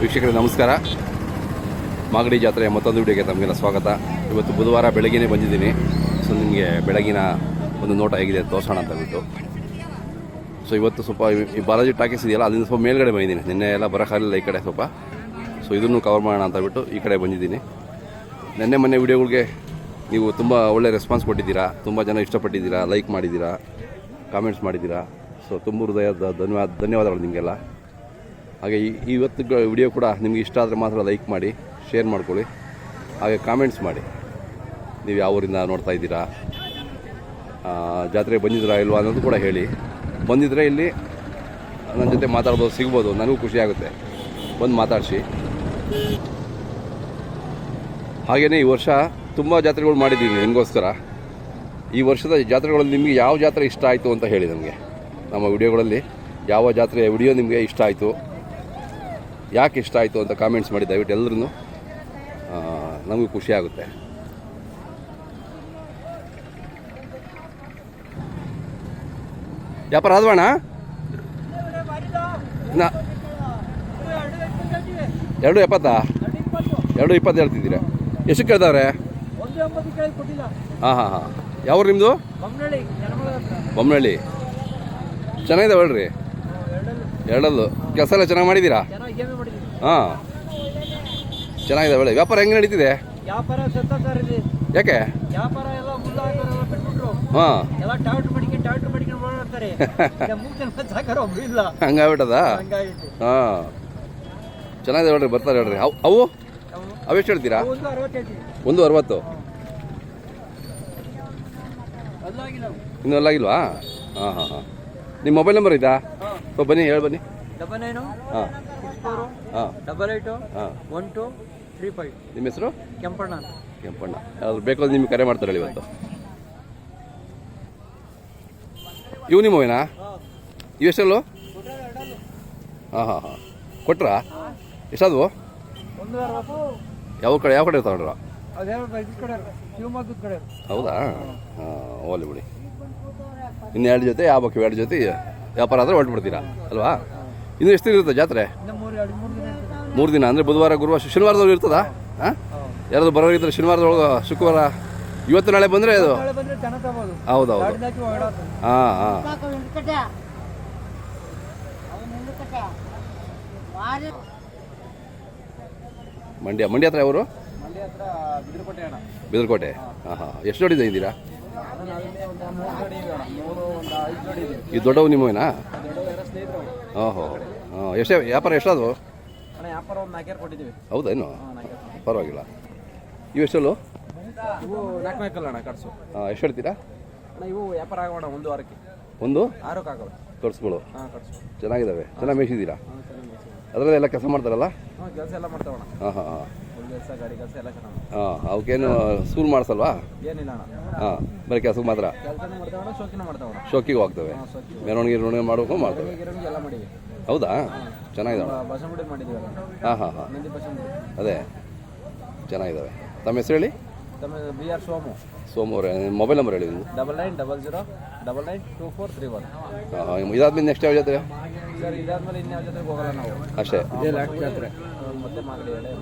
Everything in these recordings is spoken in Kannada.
ವೀಕ್ಷಕರೇ, ನಮಸ್ಕಾರ. ಮಾಗಡಿ ಜಾತ್ರೆಯ ಮತ್ತೊಂದು ವಿಡಿಯೋಗೆ ತಮಗೆಲ್ಲ ಸ್ವಾಗತ. ಇವತ್ತು ಬುಧವಾರ ಬೆಳಗ್ಗೆನೇ ಬಂದಿದ್ದೀನಿ. ಸೊ ನಿಮಗೆ ಬೆಳಗಿನ ಒಂದು ನೋಟ ಹೇಗಿದೆ ತೋರಿಸೋಣ ಅಂತ ಬಿಟ್ಟು ಸೊ ಇವತ್ತು ಸ್ವಲ್ಪ ಈ- ಈ ಬಾಲಾಜಿ ಟಾಕೀಸ್ ಇದೆಯಲ್ಲ ಅದರಿಂದ ಸ್ವಲ್ಪ ಮೇಲ್ಗಡೆ ಬಂದಿದ್ದೀನಿ. ನಿನ್ನೆ ಎಲ್ಲ ಬರೋಕ್ಕಾಗಲಿಲ್ಲ ಈ ಕಡೆ ಸ್ವಲ್ಪ. ಸೊ ಇದನ್ನು ಕವರ್ ಮಾಡೋಣ ಅಂತ ಬಿಟ್ಟು ಈ ಕಡೆ ಬಂದಿದ್ದೀನಿ. ನಿನ್ನೆ ಮೊನ್ನೆ ವಿಡಿಯೋಗಳಿಗೆ ನೀವು ತುಂಬ ಒಳ್ಳೆ ರೆಸ್ಪಾನ್ಸ್ ಕೊಟ್ಟಿದ್ದೀರಾ ತುಂಬ ಜನ ಇಷ್ಟಪಟ್ಟಿದ್ದೀರಾ ಲೈಕ್ ಮಾಡಿದ್ದೀರಾ ಕಾಮೆಂಟ್ಸ್ ಮಾಡಿದ್ದೀರಾ. ಸೊ ತುಂಬ ಹೃದಯದ ಧನ್ಯವಾದ ಧನ್ಯವಾದಗಳು ನಿಮಗೆಲ್ಲ. ಹಾಗೆ ಈ ಇವತ್ತು ವಿಡಿಯೋ ಕೂಡ ನಿಮಗೆ ಇಷ್ಟ ಆದರೆ ಮಾತ್ರ ಲೈಕ್ ಮಾಡಿ ಶೇರ್ ಮಾಡ್ಕೊಳ್ಳಿ. ಹಾಗೆ ಕಾಮೆಂಟ್ಸ್ ಮಾಡಿ. ನೀವು ಯಾವ ಊರಿಂದ ನೋಡ್ತಾ ಇದ್ದೀರಾ ಆ, ಜಾತ್ರೆಗೆ ಬಂದಿದ್ದೀರಾ ಇಲ್ವಾ ಅನ್ನೋದು ಕೂಡ ಹೇಳಿ. ಬಂದಿದ್ದರೆ ಇಲ್ಲಿ ನನ್ನ ಜೊತೆ ಮಾತಾಡ್ಬೋದು ಸಿಗ್ಬೋದು ನನಗೂ ಖುಷಿ ಆಗುತ್ತೆ. ಬಂದು ಮಾತಾಡಿಸಿ. ಹಾಗೆಯೇ ಈ ವರ್ಷ ತುಂಬ ಜಾತ್ರೆಗಳು ಮಾಡಿದ್ದೀವಿ ನಿಮಗೋಸ್ಕರ. ಈ ವರ್ಷದ ಜಾತ್ರೆಗಳಲ್ಲಿ ನಿಮಗೆ ಯಾವ ಜಾತ್ರೆ ಇಷ್ಟ ಆಯಿತು ಅಂತ ಹೇಳಿ ನಮಗೆ. ನಮ್ಮ ವಿಡಿಯೋಗಳಲ್ಲಿ ಯಾವ ಜಾತ್ರೆಯ ವಿಡಿಯೋ ನಿಮಗೆ ಇಷ್ಟ ಆಯಿತು, ಯಾಕೆ ಇಷ್ಟ ಆಯಿತು ಅಂತ ಕಾಮೆಂಟ್ಸ್ ಮಾಡಿ ದಯವಿಟ್ಟು ಎಲ್ಲರೂ ನಮಗೂ ಖುಷಿ ಆಗುತ್ತೆ. ವ್ಯಾಪಾರ ಆದ್ವಣ್ಣ ಎರಡು ಎಪ್ಪತ್ತಾ? ಎರಡು ಇಪ್ಪತ್ತು ಹೇಳ್ತಿದ್ದೀರಾ? ಎಷ್ಟು ಕೇಳ್ತಾವ್ರೆ ಹಾಂ ಹಾಂ ಹಾಂ. ಯಾವ ನಿಮ್ಮದು ಬೊಮ್ಮನಹಳ್ಳಿ ಚೆನ್ನಾಗಿದಾವೆ ಹೇಳ್ರಿ ಎರಡಲ್ಲಿ. ಕೆಲಸ ಎಲ್ಲ ಚೆನ್ನಾಗಿ ಮಾಡಿದ್ದೀರಾ ಹಾಂ. ಚೆನ್ನಾಗಿದೆ ಹೇಳಿ ವ್ಯಾಪಾರ ಹೆಂಗೆ ನಡೀತಿದೆ? ಯಾಕೆ? ಹಾಂ. ಹಂಗಾಗ್ಬಿಟ್ಟದ? ಹಾಂ. ಚೆನ್ನಾಗಿದೆ ಹೇಳ್ರಿ ಬರ್ತಾರೆ ಹೇಳ್ರಿ. ಅವು ಅವು? ಅವು ಅವೆಷ್ಟು ಹೇಳ್ತೀರಾ? ಒಂದು ಅರವತ್ತು ಹೇಳ್ತೀವಿ ಒಂದು ಅರವತ್ತು ಅಲ್ಲಾಗಿಲ್ಲ ಅವು. ಇನ್ನೂ ಅಲ್ಲಾಗಿಲ್ವಾ ಹಾಂ ಹಾಂ ಹಾಂ. ನಿಮ್ಮ ಮೊಬೈಲ್ ನಂಬರ್ ಇದಾ? ಸೊ ಬನ್ನಿ ಹೇಳಿ ಬನ್ನಿ. ಡಬಲ್ ನೈನು ಹಾಂ. ಡಬಲ್ ಏಯ್ಟು ಹಾಂ. One two three five. ನಿಮ್ಮ ಹೆಸರು? ಕೆಂಪಣ್ಣ ಅಂತ. ಕೆಂಪಣ್ಣ. ಯಾವ್ದು ಬೇಕು ನಿಮ್ಗೆ ಕರೆ ಮಾಡ್ತಾರೆ ಇವತ್ತು. ಇವು ನಿಮ್ಮ ಮೋವಿನಾ ಇವು ಎಷ್ಟಲ್ಲು? ಹಾಂ ಹಾಂ ಹಾಂ. ಕೊಟ್ರಾ? ಎಷ್ಟಾದವು? ಯಾವ ಕಡೆ ಯಾವ ಕಡೆ ತಗೊಂಡ್ರ? ಶಿವಮೊಗ್ಗದ ಕಡೆ ಹೌದಾ? ಹಾಂ. ಓಲಿ ಬಿಡಿ. ಇನ್ನು ಎರಡು ಜೊತೆ ಯಾವ ಬೇಕು ಎರಡು ಜೊತೆ ವ್ಯಾಪಾರ ಆದರೆ ಹೊರಟ್ಬಿಡ್ತೀರಾ? ಅಲ್ವಾ? ಇನ್ನು ಎಷ್ಟು ದಿನ ಇರುತ್ತೆ ಜಾತ್ರೆ? ಇನ್ನು ಮೂರು ಎರಡು ಮೂರು ದಿನ ಮೂರು ದಿನ ಅಂದರೆ ಬುಧವಾರ ಗುರುವಾರ ಶನಿವಾರದವ್ರು ಇರ್ತದಾ? ಹಾಂ? ಯಾರಾದ್ರು ಬರೋರಿದ್ರೆ ಶನಿವಾರದೊಳಗೆ ಶುಕ್ರವಾರ ಇವತ್ತು ನಾಳೆ ಬಂದರೆ ಅದು? ಹೌದೌದು. ಹಾಂ ಹಾಂ. ಮಂಡ್ಯ ಮಂಡ್ಯ ಹತ್ರ ಅವರು ಬಿದಿರುಕೋಟೆ ಹಾಂ. ಹಾಂ ಎಷ್ಟು ಜೋಡಿ ಇದ್ದೀರಾ? ಇದು ದೊಡ್ಡವು ನಿಮ್ಮವೇನಾ? ಹಾಂ ಹೋ ಹಾಂ ಎಷ್ಟೇ ವ್ಯಾಪಾರ ಕೊಟ್ಟಿದ್ದೀವಿ. ಹೌದೇನು ಪರವಾಗಿಲ್ಲ. ಇವು ಎಷ್ಟಲ್ಲು? ಹಾಂ ಎಷ್ಟು ಹೇಳ್ತೀರಾ? ಅಣ್ಣ ಇವು ವ್ಯಾಪಾರ ಆಗೋಣ ಒಂದು ವಾರಕ್ಕೆ. ಒಂದು? ಚೆನ್ನಾಗಿದ್ದಾವೆ ಚೆನ್ನಾಗಿ ಮೇಯಿಸಿದ್ದೀರಾ? ಹಾಂ ಅದರಲ್ಲೇ ಎಲ್ಲ ಕೆಲಸ ಮಾಡ್ತಾರಲ್ಲ? ಹಾಂ ಕೆಲಸ ಎಲ್ಲ ಮಾಡ್ತಾವಣ್ಣ. ಹಾಂ ಹಾಂ ಹಾಂ ಕೆಲಸ ಅವಕ್ಕೇನು ಸ್ಕೂಲ್ ಮಾಡಿಸಲ್ವಾ? ಹಾಂ ಬರೀ ಕೆಲಸಕ್ಕೆ ಮಾತ್ರ? ಶೋಕಿಗೆ ಹೋಗ್ತವೆ. ಮೆರವಣಿಗೆ ಮೆರವಣಿಗೆ ಮಾಡ್ಬೇಕು ಮಾಡ್ತವೆ. ಹೌದಾ? ಚೆನ್ನಾಗಿದ್ದಾವೆ ಹಾಂ ಹಾಂ ಹಾಂ. ಅದೇ. ಚೆನ್ನಾಗಿದ್ದಾವೆ ತಮ್ಮ ಹೆಸರು ಹೇಳಿ? ತಮ್ಮ ಬಿ ಆರ್ ಸೋಮು. ಸೋಮವಾರ ಮೊಬೈಲ್ ನಂಬರ್ ಹೇಳಿ double nine double zero double nine two four three one. ಹಾಂ. ಇದಾದ್ಮೇಲೆ ನೆಕ್ಸ್ಟ್ ಯಾವ ಜಾತ್ರೆ? ಸರ್ ಇದಾದ್ಮೇಲೆ ಇನ್ಯಾವ ಜೊತೆಗೆ ಹೋಗಲ್ಲ ನಾವು. ಅಷ್ಟೇ. ಇದೇ ಲಾಸ್ಟ್ ಜಾತ್ರೆ. ಮತ್ತೆ ಮಾಗಡಿ ಎಡೆ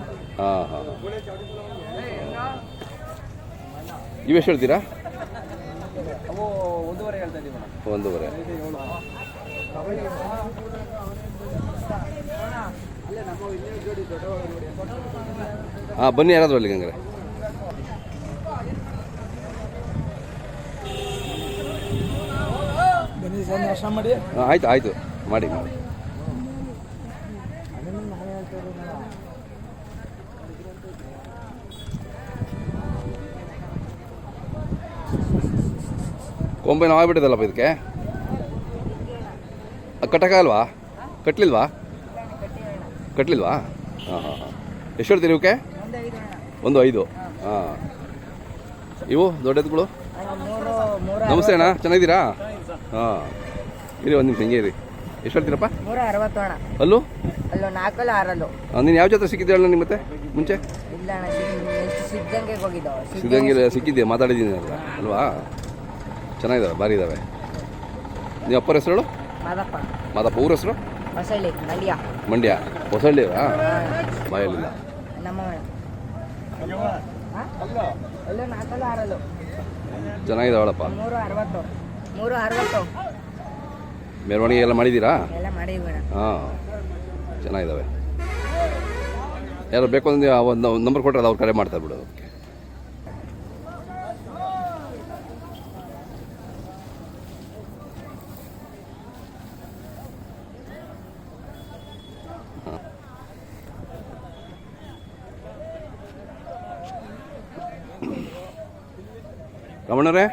ಹಾಂ ಹಾಂ. ಇವೆಷ್ಟು ಹೇಳ್ತೀರಾ? ಅವು ಒಂದೂವರೆ ಹೇಳ್ತಾ ಒಂದೂವರೆ. ಹಾಂ ಬನ್ನಿ ಯಾರಾದರೂ ಅಲ್ಲಿಗೆ ಹಂಗಾರೆ. ಬನ್ನಿ ನಾಶ ಮಾಡಿ. ಆಯ್ತು ಆಯಿತು. ಮಾಡಿ. ಮಾಡಿ ಕೊಂಬೆ ನಾವು ಆಗ್ಬಿಟ್ಟಿದಲ್ಲಪ್ಪ ಇದಕ್ಕೆ? ಕಟ್ಟಕ್ಕಾಗಲ್ವಾ ಕಟ್ಲಿಲ್ವಾ? ಕಟ್ಲಿಲ್ವಾ? ಹಾಂ ಹಾಂ ಹಾಂ. ಎಷ್ಟು ಇವಕ್ಕೆ? ಒಂದು ಐದು. ಹಾಂ. ಇವು ದೊಡ್ಡ ಎತ್ತುಗಳು ಮೂರು ಮೂರ ನಮಸ್ತೆ ಅಣ್ಣ ಚೆನ್ನಾಗಿದ್ದೀರಾ? ಹಾಂ. ಇರಿ, ಒಂದು ನಿಮಿಷ ಹಿಂಗೆ ಇರಿ. ಎಷ್ಟು ಹೇಳ್ತೀರಪ್ಪ? ನೂರ ಅರವತ್ತು ಅಣ್ಣ. ಅಲ್ಲೂ? ಅಲ್ಲೋ ನಾಲ್ಕಲ್ಲ ಆರಲ್ಲು. ನೀನು ಯಾವ ಜಾತ್ರೆ ಸಿಕ್ಕಿದ್ದೆ ಅಣ್ಣ ನಿಮ್ಮ ಮತ್ತೆ? ಮುಂಚೆ? ಇಲ್ಲ ಅಣ್ಣ ಸಿದ್ಧಂಗಿ ಸಿಕ್ಕಿದ್ಯಾ ಮಾತಾಡಿದ್ದೀನಿ ಅಲ್ಲ ಅಲ್ವಾ? ಚೆನ್ನಾಗಿದ್ದಾವೆ ಭಾರಿ ಇದ್ದಾವೆ. ನೀವು ಅಪ್ಪರ ಹೆಸರು ಮಾದಪ್ಪ. ಮಾದಪ್ಪ ಊರ ಹೆಸರು? ಹೊಸಳ್ಳಿ ಮಂಡ್ಯ. ಮಂಡ್ಯ. ಹೊಸಳ್ಳಿವಾ ಬಾಯಲ್ಲಿಲ್ಲ ನಮ್ಮ ಚೆನ್ನಾಗಿದ್ದಾವಳಪ್ಪ ಮೂರು ಅರವತ್ತು ಮೂರು ಅರವತ್ತು ಮೆರವಣಿಗೆ ಎಲ್ಲ ಮಾಡಿದ್ದೀರಾ? ಹಾಂ ಚೆನ್ನಾಗಿದ್ದಾವೆ. ಯಾರು ಬೇಕು ಅಂದ್ರೆ ಒಂದು ನಂಬರ್ ಕೊಟ್ಟರೆ ಅವ್ರು ಕರೆ ಮಾಡ್ತಾರೆ ಬಿಡು. ಓಕೆ ರಮಣರೇ?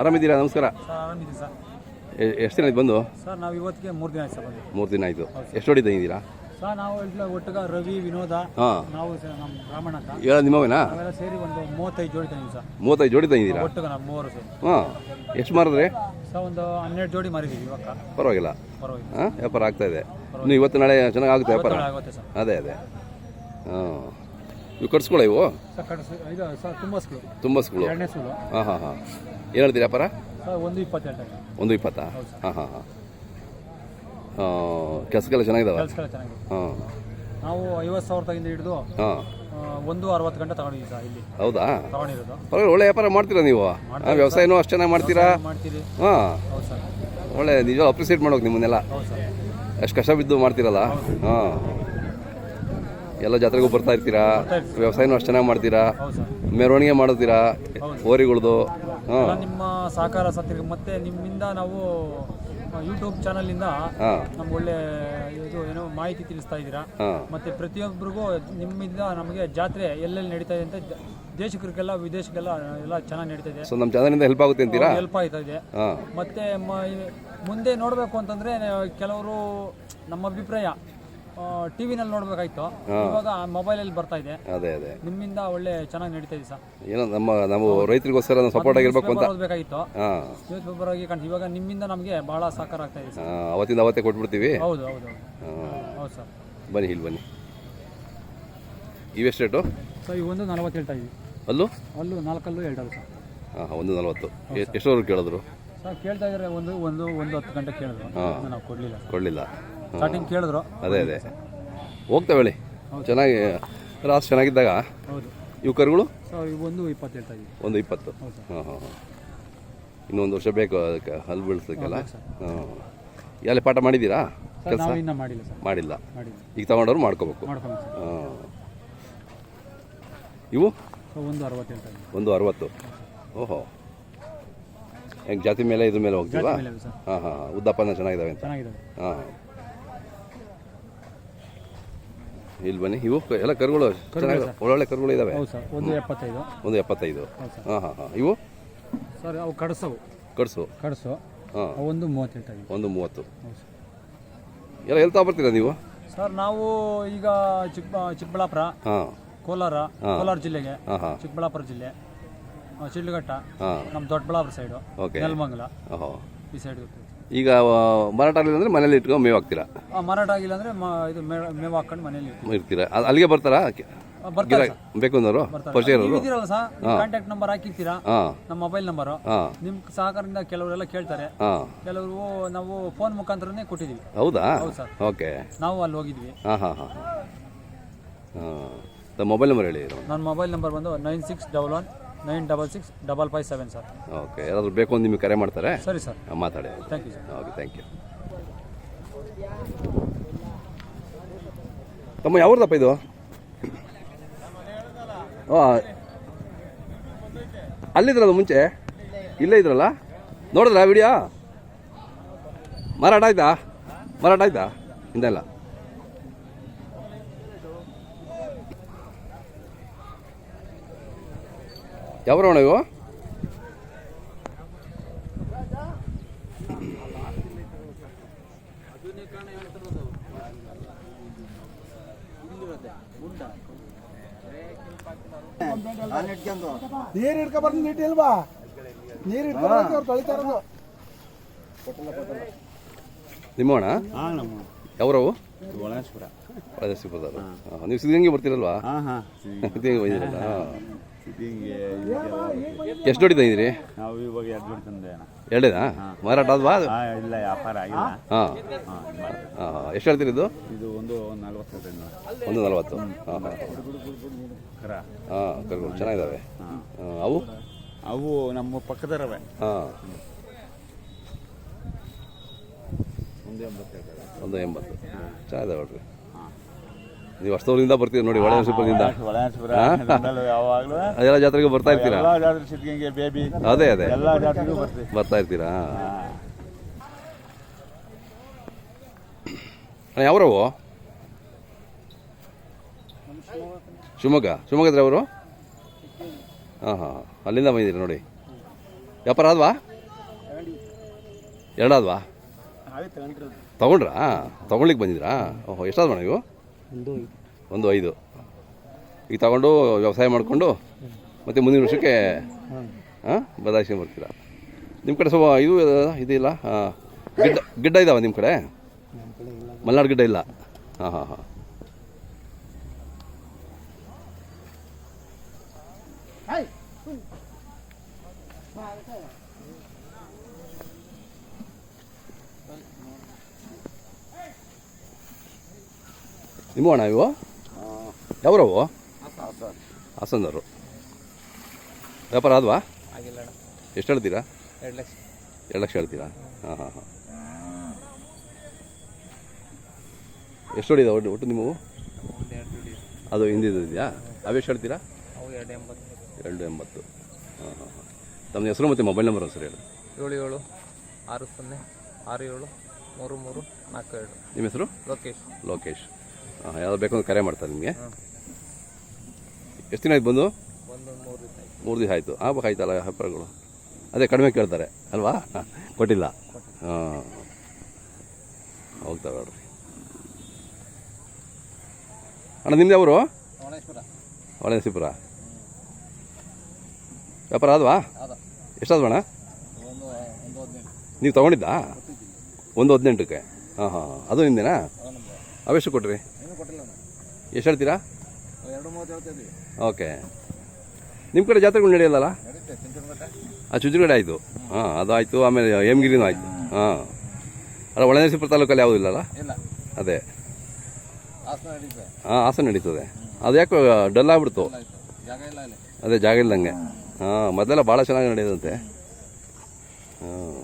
ಆರಾಮಿದ್ದೀರಾ? ನಮಸ್ಕಾರ. ಎಷ್ಟು ದಿನ ಆಯ್ತು ಬಂದು? ಸರ್ ನಾವು ಇವತ್ತಿಗೆ ಮೂರು ದಿನ ಆಯ್ತು ಸರ್ ಬಂದು. ಮೂರು ದಿನ ಆಯಿತು. ಎಷ್ಟು ಹೊಡಿ ತಂಗಿದ್ದೀರಾ ಸರ್ ನಾವು ಇಲ್ಲಿ ಒಟ್ಟಿಗೆ ರವಿ ವಿನೋದ ಹಾಂ. ನಾವು ಸ- ನಮ್ಮ ಬ್ರಾಹ್ಮಣ ಅಂತ. ಹೇಳ ನಿಮ್ಮವೇನಾ? ನಾವೆಲ್ಲ ಸೇರಿ ಒಂದು ಮೂವತ್ತೈದು ಜೋಡಿ ತಂದಿವಿ ಸರ್. ಮೂವತ್ತೈದು ಜೋಡಿ ತಂದಿದ್ದೀರಾ? ಒಟ್ಟಿಗೆ ನಾವು ಮೂವರು ಸರ್. ಹಾಂ. ಎಷ್ಟು ಮಾರಿದ್ರೆ? ಸರ್ ಒಂದು ಹನ್ನೆರಡು ಜೋಡಿ ಮಾರಿದ್ದೀವಿ ಇವಾಗ. ಪರವಾಗಿಲ್ಲ. ಪರವಾಗಿಲ್ಲ. ಹಾಂ ವ್ಯಾಪಾರ ಆಗ್ತಾ ಇದೆ. ಇನ್ನು ಇವತ್ತು ನಾಳೆ ಚೆನ್ನಾಗಿ ಆಗುತ್ತೆ ವ್ಯಾಪಾರ? ಆಗುತ್ತೆ ಸರ್. ಅದೇ ಅದೇ. ಹಾಂ. ಇವು ಕಟ್ಸ್ಕೊಳ್ಳ ಇವು? ಸರ್ ಕಡೆ ಇದು ಸರ್ ತುಂಬ ಸ್ಕೂಲು ತುಂಬಸ್ಗಳು ಎರಡನೇ ಸ್ಕೂಲು ಹಾಂ ಹಾಂ ಹಾಂ. ಏನು ಹೇಳ್ತೀರಿ ವ್ಯಾಪಾರ? ಒಂದು ಇಪ್ಪತ್ತೆರಡು ಒಂದು ಇಪ್ಪತ್ತಾ? ಹಾಂ ಹಾಂ ಹಾಂ. ಕೆಲಸಕ್ಕೆಲ್ಲ ಚೆನ್ನಾಗಿದಾವೆ? ಚೆನ್ನಾಗಿದೆ. ಹಾಂ. ನಾವು ಐವತ್ತು ಸಾವಿರ ತಗಿಂದ ಹಿಡಿದು ಹಾಂ. ಆ, ಒಂದು ಅರವತ್ತು ಗಂಟೆ ತಗೊಂಡಿದ್ದೀವಿ ಸರ್ ಇಲ್ಲಿ. ಹೌದಾ? ತಗೊಂಡಿರೋದು. ಪರವಾಗಿಲ್ಲ ಒಳ್ಳೆ ವ್ಯಾಪಾರ ಮಾಡ್ತೀರಾ ನೀವು? ಹಾಂ ವ್ಯವಸಾಯನೂ ಅಷ್ಟು ಚೆನ್ನಾಗಿ ಮಾಡ್ತೀರಾ? ಮಾಡ್ತೀರಿ ಹಾಂ. ಹೌದು ಸರ್. ಒಳ್ಳೆ ನಿಜ ಅಪ್ರಿಸಿಯೇಟ್ ಮಾಡೋಕೆ ನಿಮ್ಮನ್ನೆಲ್ಲ. ಹೌದು ಸರ್. ಅಷ್ಟು ಕಷ್ಟ ಬಿದ್ದು ಮಾಡ್ತೀರಲ್ಲ? ಹಾಂ. ಎಲ್ಲ ಜಾತ್ರೆಗೂ ಬರ್ತಾ ಇರ್ತೀರಾ? ವ್ಯವಸಾಯನೂ ಅಷ್ಟು ಚೆನ್ನಾಗಿ ಮಾಡ್ತೀರಾ? ಹೌದು ಸರ್. ಮೆರವಣಿಗೆ ಮಾಡ್ತೀರಾ ಓರಿಗಳ್ದು ಹಾಂ. ನಿಮ್ಮ ಸಹಕಾರ ಸತ್ತಿರ ಮತ್ತೆ ನಿಮ್ಮಿಂದ ನಾವು ಯೂಟ್ಯೂಬ್ ಚಾನಲ್ ಇಂದ ನಮ್ಗೆ ಒಳ್ಳೆ ಇದು ಏನೋ ಮಾಹಿತಿ ತಿಳಿಸ್ತಾ ಇದ್ದೀರಾ? ಮತ್ತೆ ಪ್ರತಿಯೊಬ್ಬರಿಗೂ ನಿಮ್ಮಿಂದ ನಮಗೆ ಜಾತ್ರೆ ಎಲ್ಲೆಲ್ಲಿ ನಡೀತಾ ಇದೆ ಅಂತ ದೇಶಕ್ಕೆಲ್ಲ ದೇಶಕ್ರಿಗೆಲ್ಲ ವಿದೇಶಕ್ಕೆಲ್ಲ ಎಲ್ಲ ಚೆನ್ನಾಗಿ ನಡೀತಾ ಇದೆ. ಸೊ ನಮ್ಮ ಚಾನಲಿಂದ ಹೆಲ್ಪ್ ಆಗುತ್ತೆ ಅಂತೀರಾ? ಹೆಲ್ಪ್ ಆಯ್ತಾ ಇದೆ. ಮತ್ತೆ ಮುಂದೆ ನೋಡಬೇಕು ಅಂತಂದ್ರೆ ಕೆಲವರು ನಮ್ಮ ಅಭಿಪ್ರಾಯ. ಟಿ ವಿನಲ್ಲಿ ನೋಡ್ಬೇಕಾಯ್ತು. ಇವಾಗ ಮೊಬೈಲಲ್ಲಿ ಬರ್ತಾ ಇದೆ. ಅದೇ ಅದೇ. ನಿಮ್ಮಿಂದ ಒಳ್ಳೆ ಚೆನ್ನಾಗಿ ನಡೀತಾ ಇದೆ ಸರ್. ಏನೋ ನಮ್ಮ ನಾವು ರೈತರಿಗೋಸ್ಕರ ನಾವು ಸಪೋರ್ಟ್ ಆಗಿರ್ಬೇಕು ಅಂತ. ಓದಬೇಕಾಗಿತ್ತು ನ್ಯೂಸ್ ಪೇಪರ್ ಆಗಿ ಕಾಣ್ತೀವಿ ಇವಾಗ ನಿಮ್ಮಿಂದ ನಮಗೆ ಬಹಳ ಸಹಕಾರ ಆಗ್ತಾ ಇದೆ ಸರ್. ಅವತ್ತಿಂದ ಅವತ್ತೇ ಕೊಟ್ಬಿಡ್ತೀವಿ? ಹೌದು ಹೌದು ಹೌದು. ಸರ್. ಬನ್ನಿ ಇಲ್ಲಿ ಬನ್ನಿ. ಇವೆಷ್ಟು ರೇಟು? ಸರ್ ಈಗ ಒಂದು ನಲವತ್ತು ಹೇಳ್ತಾ ಇದ್ದೀವಿ. ಅಲ್ಲೂ? ಅಲ್ಲೂ ನಾಲ್ಕಲ್ಲೂ ಹೇಳ್ತಾರೆ ಸರ್. ಹಾಂ ಒಂದು ನಲವತ್ತು. ಎಷ್ಟೋರು ಕೇಳಿದ್ರು? ಸರ್ ಕೇಳ್ತಾ ಇದ್ದಾರೆ ಒಂದು ಒಂದು ಒಂದು ಹತ್ತು ಗಂಟೆ ಕೇಳಿದ್ರು. ನಾವು ಕೊಡಲಿಲ್ಲ ಕೊಡಲಿಲ್ಲ. ಸ್ಟಾರ್ಟಿಂಗ್ ಕೇಳಿದ್ರು. ಅದೇ ಅದೇ. ಹೋಗ್ತಾವೆ ಹೇಳಿ ಚೆನ್ನಾಗಿ ರಾಸ್ ಚೆನ್ನಾಗಿದ್ದಾಗ? ಹೌದು. ಇವು ಕರುಗಳು? ಒಂದು ಇಪ್ಪತ್ತು ಹೇಳ್ತಾ ಇದ್ವಿ ಒಂದು ಇಪ್ಪತ್ತು. ಹಾಂ ಹಾಂ ಹಾಂ. ಇನ್ನೊಂದು ವರ್ಷ ಬೇಕು ಅದಕ್ಕೆ ಹಲ್ಲು ಬೀಳ್ಸೋಕ್ಕೆಲ್ಲ ಹಾಂ. ಎಲ್ಲಿ ಪಾಠ ಮಾಡಿದ್ದೀರಾ? ಕೆಲಸ? ನಾವು ಇನ್ನೂ ಮಾಡಿಲ್ಲ ಸರ್. ಮಾಡಿಲ್ಲ. ಮಾಡಿಲ್ಲ. ಈಗ ತಗೊಂಡವ್ರು ಮಾಡ್ಕೋಬೇಕು. ಮಾಡ್ಕೊಂಡು ಸರ್. ಹಾಂ. ಇವು? ಒಂದು ಅರವತ್ತು ಹೇಳ್ತಾ ಒಂದು ಅರವತ್ತು. ಓಹೋ. ಹೆಂಗೆ ಜಾತಿ ಮೇಲೆ ಇದ್ರ ಮೇಲೆ ಹೋಗ್ತೀವಾ? ಮೇಲೆ ಇದೆ ಸರ್. ಹಾಂ ಹಾಂ ಉದ್ದಪ್ಪನ ಚೆನ್ನಾಗಿದ್ದಾವೆ ಅಂತ. ಹಾಂ. ಇಲ್ಲಿ ಬನ್ನಿ. ಇವು ಕ- ಎಲ್ಲ ಕರುಗಳು ಚೆನ್ನಾಗಿ ಒಳ್ಳೊಳ್ಳೆ ಕರುಗಳು ಇದಾವೆ. ಹೌದು ಸರ್. ಒಂದು ಎಪ್ಪತ್ತೈದು. ಒಂದು ಎಪ್ಪತ್ತೈದು. ಹಾಂ ಹಾಂ ಹಾಂ. ಇವು? ಸರ್ ಅವು ಕಡಸವು ಕಡ್ಸು. ಕಡಸು. ಹಾಂ. ಅವು ಒಂದು ಮೂವತ್ತು ಹೇಳ್ತಾ ಇದ್ವಿ ಒಂದು ಮೂವತ್ತು. ಹೌದು ಸರ್. ಎಲ್ಲ ಎಲ್ಲಿ ಬರ್ತೀರಾ ನೀವು? ಸರ್ ನಾವು ಈಗ ಚಿಕ್ಕ ಚಿಕ್ಕಬಳ್ಳಾಪುರ ಹಾಂ. ಕೋಲಾರ ಕೋಲಾರ ಜಿಲ್ಲೆಗೆ. ಹಾಂ ಹಾಂ. ಚಿಕ್ಕಬಳ್ಳಾಪುರ ಜಿಲ್ಲೆ ಆ, ಶಿಡ್ಲಘಟ್ಟ ಹಾಂ. ನಮ್ಮ ದೊಡ್ಡಬಳ್ಳಾಪುರ ಸೈಡು ಓಕೆ. ನೆಲಮಂಗಲ ಓಹೋ. ಈ ಸೈಡ್ ಈಗ ಆ, ಮಾರಾಟ ಆಗಲಿಲ್ಲ ಅಂದರೆ ಮನೇಲಿ ಇಟ್ಕೊಂಡು ಮೇವು ಹಾಕ್ತೀರಾ? ಮಾರಾಟ ಆಗಿಲ್ಲ ಅಂದ್ರೆ ಮ- ಇದು ಮೇ- ಮೇವು ಹಾಕೊಂಡು ಮನೇಲಿ ಇರ್ತೀವಿ ಇರ್ತೀರಾ? ಅಲ್ಲಿಗೆ ಬರ್ತಾರಾ? ಆ, ಬರ್ತಾರೆ. ಬೇಕು ಅಂದ್ರೆ ಪರಿಚಯ ನೀವು ಇರೋರು? ಇದ್ದೀರಲ್ಲ ಸರ್ ಕಾಂಟ್ಯಾಕ್ಟ್ ನಂಬರ್ ಹಾಕಿರ್ತೀರಾ? ಹಾಂ. ನಮ್ಮ ಮೊಬೈಲ್ ನಂಬರ್ ಹಾಂ. ನಿಮ್ಮ ಸಹಕಾರದಿಂದ ಕೆಲವರೆಲ್ಲ ಕೇಳ್ತಾರೆ. ಹಾಂ. ಕೆಲವರು ನಾವು ಫೋನ್ ಮುಖಾಂತರನೇ ಕೊಟ್ಟಿದ್ದೀವಿ. ಹೌದಾ? ಸರ್. ಓಕೆ. ನಾವು ಅಲ್ಲಿ ಹೋಗಿದ್ವಿ. ಹಾಂ ಹಾಂ ಹಾಂ ಹಾಂ. ಮೊಬೈಲ್ ನಂಬರ್ ಹೇಳಿ ನನ್ನ ಮೊಬೈಲ್ ನಂಬರ್ ಬಂದು nine six double one nine double six double five seven sir. Okay ಯಾರಾದರೂ ಬೇಕು ಅಂತ ನಿಮಗೆ ಕರೆ ಮಾಡ್ತಾರೆ? ಸರಿ ಸರ್. ಹಾಂ, ಮಾತಾಡಿ. Thank you sir okay thank you ತಮ್ಮ ಯಾವ್ದಪ್ಪ ಇದು? ಹಾಂ ಅಲ್ಲಿದ್ರಲ್ಲ ಮುಂಚೆ? ಇಲ್ಲೇ ಇದ್ರಲ್ಲ? ನೋಡಿದ್ರಾ ವಿಡಿಯೋ? ಮಾರಾಟ ಆಯ್ತಾ? ಮಾರಾಟ ಆಯ್ತಾ? ಹಿಂದೆಲ್ಲ. ಯಾವ ಅಣ್ಣ ಇವು ನೀರು ಹಿಡ್ಕೊಬಾರ್ದು ನೀಟ್ ಇಟ್ಟಿಲ್ವಾ ನೀರು ಹಿಡ್ಕೊಬಾರ್ದು ಅವ್ರು ತೊಳಿತಾ ಇರೋದು ನಿಮ್ಮ ಅಣ್ಣ? ಯಾವ್ರವು ಒಳೇಶ್ವರ ರಾಜಸಿಪುರದವರು ನೀವು ಸಿದ್ಧಗಂಗೆ ಬರ್ತೀರಲ್ವಾ? ಸಿದ್ಧಗಂಗೆ ಬಂದಿರಲ್ಲ ಹಾಂ ಎಷ್ಟು ಜೋಡಿ ನಾವು ಇವಾಗ ಎರಡು ಜೋಡಿ ತಂದೆ ಎರಡೇನಾ? ಮಾರಾಟ ಅಲ್ವಾ ಇಲ್ಲ ವ್ಯಾಪಾರ ಆಗಿಲ್ಲ. ಹಾಂ? ಹಾಂ. ಹಾಂ ಎಷ್ಟು ಹೇಳ್ತೀರಿ ಇದು? ಇದು ಒಂದು ಒಂದು ನಲ್ವತ್ತು ಒಂದು ನಲವತ್ತು. ಹಾಂ ಹಾಂ. ಕರ. ಹಾಂ ಕರ್ಕೊಂಡು ಚೆನ್ನಾಗಿದ್ದಾವೆ ಅವು? ಅವು ನಮ್ಮ ಪಕ್ಕದರವೆ ಹಾಂ. ಒಂದು ಎಂಬತ್ತು ಒಂದು ಎಂಬತ್ತು. ಚೆನ್ನಾಗಿದ್ದಾವೆ ನೋಡ್ರಿ. ನೀವು ಅಷ್ಟೋರಿಂದ ಬರ್ತೀರಿ ನೋಡಿ ಒಳ್ಳೆ ಅದೆಲ್ಲ ಜಾತ್ರೆಗೆ ಬರ್ತಾ ಇರ್ತೀರಾ? ಅದೇ ಅದೇ. ಬರ್ತಾ ಇರ್ತೀರಾ? ಯಾವ್ರವು ಶಿವಮೊಗ್ಗ. ಶಿವಮೊಗ್ಗದ್ರೆ ಅವರು ಹಾಂ ಹಾಂ ಅಲ್ಲಿಂದ ಬಂದಿದ್ದೀರಿ ನೋಡಿ. ವ್ಯಾಪಾರ ಆದ್ವಾ? ಎರಡಾದ್ವಾ? ತಗೊಂಡ್ರಾ? ತಗೊಳ್ಳಿಕ್ಕೆ ಬಂದಿದ್ರಾ ಓಹೋ ಎಷ್ಟಾದ್ವಾ ನೀವು ಒಂದು ಐದು. ಈಗ ತಗೊಂಡು ವ್ಯವಸಾಯ ಮಾಡಿಕೊಂಡು ಮತ್ತೆ ಮುಂದಿನ ವರ್ಷಕ್ಕೆ ಹಾಂ ಬದಲಾಯಿಸಿ ಬರ್ತೀರಾ? ನಿಮ್ಮ ಕಡೆ ಸ್ವಲ್ಪ ಇದು ಇದಿಲ್ಲ ಹಾಂ ಗಿಡ್ಡ ಗಿಡ್ಡ ಇದಾವ ನಿಮ್ಮ ಕಡೆ? ಮಲ್ನಾಡು ಗಿಡ್ಡ ಇಲ್ಲ? ಹಾಂ ಹಾಂ ಹಾಂ. ನಿಮ್ಮ ಅಣ್ಣ ಇವು? ಯಾವ್ರವು? ಹಾಸನವರು ವ್ಯಾಪಾರ ಆದ್ವಾ? ಆಗಿಲ್ಲ ಅಣ್ಣ. ಎಷ್ಟು ಹೇಳ್ತೀರಾ? ಎರಡು ಲಕ್ಷ. ಎರಡು ಲಕ್ಷ ಹೇಳ್ತೀರಾ? ಹಾಂ ಹಾಂ ಹಾಂ. ಎಷ್ಟು ಹೊಡಿದ ಒಟ್ಟು ಒಟ್ಟು ನಿಮ್ಮವು? ಅದು ಹಿಂದಿದ್ದು ಇದೆಯಾ? ಅವೆಷ್ಟು ಹೇಳ್ತೀರಾ? ಅವು ಎರಡು ಎಂಬತ್ತು. ಎರಡು ಎಂಬತ್ತು. ಹಾಂ ಹಾಂ ಹಾಂ. ತಮ್ಮ ಹೆಸರು ಮತ್ತು ಮೊಬೈಲ್ ನಂಬರ್ ಸರ್ ಹೇಳಿ. ಏಳು ಏಳು ಆರು ಸೊನ್ನೆ ಆರು ಏಳು ಮೂರು ಮೂರು ನಾಲ್ಕು ಎರಡು. ನಿಮ್ಮ ಹೆಸರು? ಲೋಕೇಶ್. ಲೋಕೇಶ್. ಹಾಂ ಯಾವ್ದು ಬೇಕು ಕರೆ ಮಾಡ್ತಾರೆ ನಿಮಗೆ. ಎಷ್ಟು ದಿನ ಆಯ್ತು ಬಂದು? ಮೂರು ದಿವಸ ಆಯ್ತು. ಆಗ್ಬೇಕಾಯ್ತಲ್ಲ ವ್ಯಾಪಾರಗಳು ಅದೇ ಕಡಿಮೆ ಕೇಳ್ತಾರೆ, ಅಲ್ವಾ? ಕೊಟ್ಟಿಲ್ಲ. ಹಾಂ. ಹೋಗ್ತಾರೆ ನೋಡ್ರಿ. ಅಣ್ಣ, ನಿಮ್ದು ಅವರು ಹೊಳೆಸಿಪುರ ವ್ಯಾಪಾರ ಆದ್ವಾ? ಎಷ್ಟಾದ್ವ ಅಣ್ಣ ನೀವು ತೊಗೊಂಡಿದ್ದಾ? ಒಂದು ಹದಿನೆಂಟಕ್ಕೆ. ಹಾಂ ಹಾಂ ಅದು ನಿಮ್ಮದೇನಾ ಅವೆಷ್ಟು ಕೊಟ್ರಿ? ಕೊಟ್ಟಿಲ್ಲ ಎಷ್ಟು ಹೇಳ್ತೀರಾ? ಎರಡು ಮೂವತ್ತು ಹೇಳ್ತಾ ಇದ್ದೀವಿ. ಓಕೆ. ನಿಮ್ಮ ಕಡೆ ಜಾತ್ರೆಗಳು ನಡೆಯಲ್ಲ ನಡೀತೆ ಚುಂಚನಮಠ ಆ ಚುಂಚನಗಡೆ ಆಯಿತು. ಹಾಂ ಅದು ಆಯಿತು ಆಮೇಲೆ ಹೇಮಗಿರಿನೂ ಆಯಿತು. ಹಾಂ. ಅಲ್ಲ ಒಳನರಸೀಪುರ ತಾಲೂಕಲ್ಲಿ ಯಾವುದೂ ಇಲ್ಲಲ್ಲ? ಇಲ್ಲ. ಅದೇ. ಹಾಸನ ನಡೀತೆ ಹಾಂ ಹಾಸನ ನಡೀತದೆ. ಅದು ಯಾಕೋ ಡಲ್ ಆಗ್ಬಿಡ್ತು? ಆಯ್ತು ಜಾಗ ಇಲ್ಲ ಅಲ್ಲಿ. ಅದೇ ಜಾಗ ಇಲ್ದಂಗೆ. ಹಾಂ ಮೊದಲೆಲ್ಲ ಭಾಳ ಚೆನ್ನಾಗಿ ನಡೆಯೋದಂತೆ ಹಾಂ.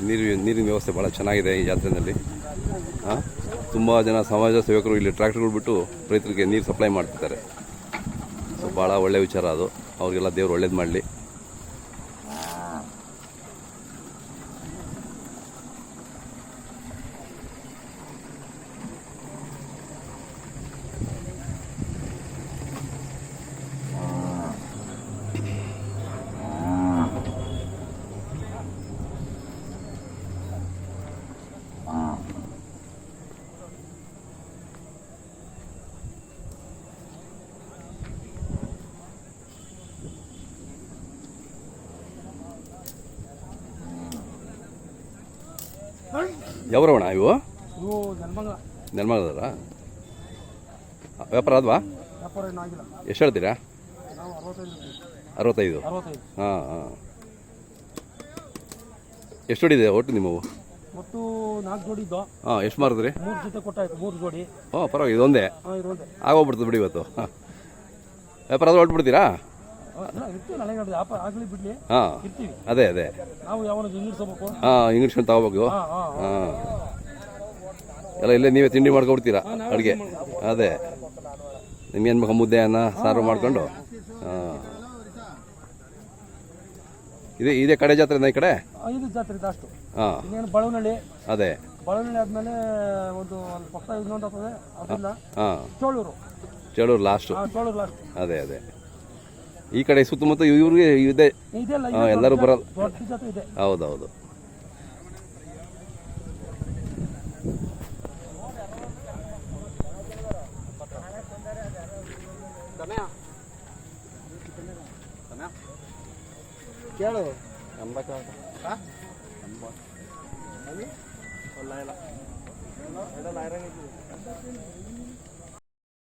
ನೋಡಿ ನೀರು, ನೀರಿನ ವ್ಯವಸ್ಥೆ ಭಾಳ ಚೆನ್ನಾಗಿದೆ ಈ ಜಾತ್ರೆಯಲ್ಲಿ. ತುಂಬ ಜನ ಸಮಾಜ ಸೇವಕರು ಇಲ್ಲಿ ಟ್ರ್ಯಾಕ್ಟರ್ಗಳು ಬಿಟ್ಟು ರೈತರಿಗೆ ನೀರು ಸಪ್ಲೈ ಮಾಡ್ತಿದ್ದಾರೆ. ಸೊ ಭಾಳ ಒಳ್ಳೆಯ ವಿಚಾರ ಅದು. ಅವರಿಗೆಲ್ಲ ದೇವರು ಒಳ್ಳೇದು ಮಾಡಲಿ. ಯಾವ್ರವಣ ಇವು? ಇವು ನೆಲಮಂಗಲ ನೆಲಮಂಗಲದಲ್ಲ ವ್ಯಾಪಾರ ಅದ್ವಾ ಎಷ್ಟು ಹೇಳ್ತೀರಾ? ಅರವತ್ತೈದು ಹಾಂ ಹಾಂ. ಎಷ್ಟು ಹೊಡಿದೆ ಒಟ್ಟು ನಿಮ್ಮವು? ಒಟ್ಟು ನಾಲ್ಕು ಜೋಡಿ ಇದ್ದು ಹಾಂ ಎಷ್ಟು ಮಾರಿದ್ರಿ? ಮೂರು ಜೊತೆ ಕೊಟ್ಟಾಯ್ತು ಮೂರು ಜೋಡಿ. ಹ್ಞೂ ಪರವಾಗಿಲ್ಲ ಇದೊಂದೇ. ಆಗೋಗ್ಬಿಡ್ತದೆ ಬಿಡಿ ಇವತ್ತು. ಹಾಂ. ವ್ಯಾಪಾರ ಅದು ಹೊರಟ್ಬಿಡ್ತೀರಾ? ಹಾಂ ಅದೇ ಅದೇ. ಇಂಗ್ಲಿಷ್ ಇಂಗ್ಲೀಷನ್ನು ತಗೋಬೇಕು. ಹಾಂ ಎಲ್ಲ ಇಲ್ಲೇ ನೀವೇ ತಿಂಡಿ ಮಾಡ್ಕೊಡ್ತೀರಾ ಅಡುಗೆ? ಅದೇ. ನಿಮ್ಗೇನು ಬೇಕು ಮುದ್ದೆ ಅನ್ನ ಸಾರು ಮಾಡ್ಕೊಂಡು? ಹಾಂ. ಇದೇ ಇದೇ ಕಡೆ ಜಾತ್ರೆನ ಈ ಕಡೆ? ಐದು ಜಾತ್ರೆ ಅಷ್ಟು. ಅದೇ. ಬಳವನಹಳ್ಳಿ ಆದಮೇಲೆ ಒಂದು ಪಕ್ಕ ಇನ್ನೊಂದು ಆಗ್ತದೆ ಹಾಂ. ಚೋಳೂರು. ಚೋಳೂರು ಲಾಸ್ಟು ಚೋಳೂರು ಲಾಸ್ಟ್ ಅದೇ ಅದೇ. ಈ ಕಡೆ ಸುತ್ತಮುತ್ತ ಇವ್ರಿಗೆ ಇದೆ. ಎಲ್ಲರೂ ಬರಲ್ಲ ಹೌದೌದು. ಕೇಳು.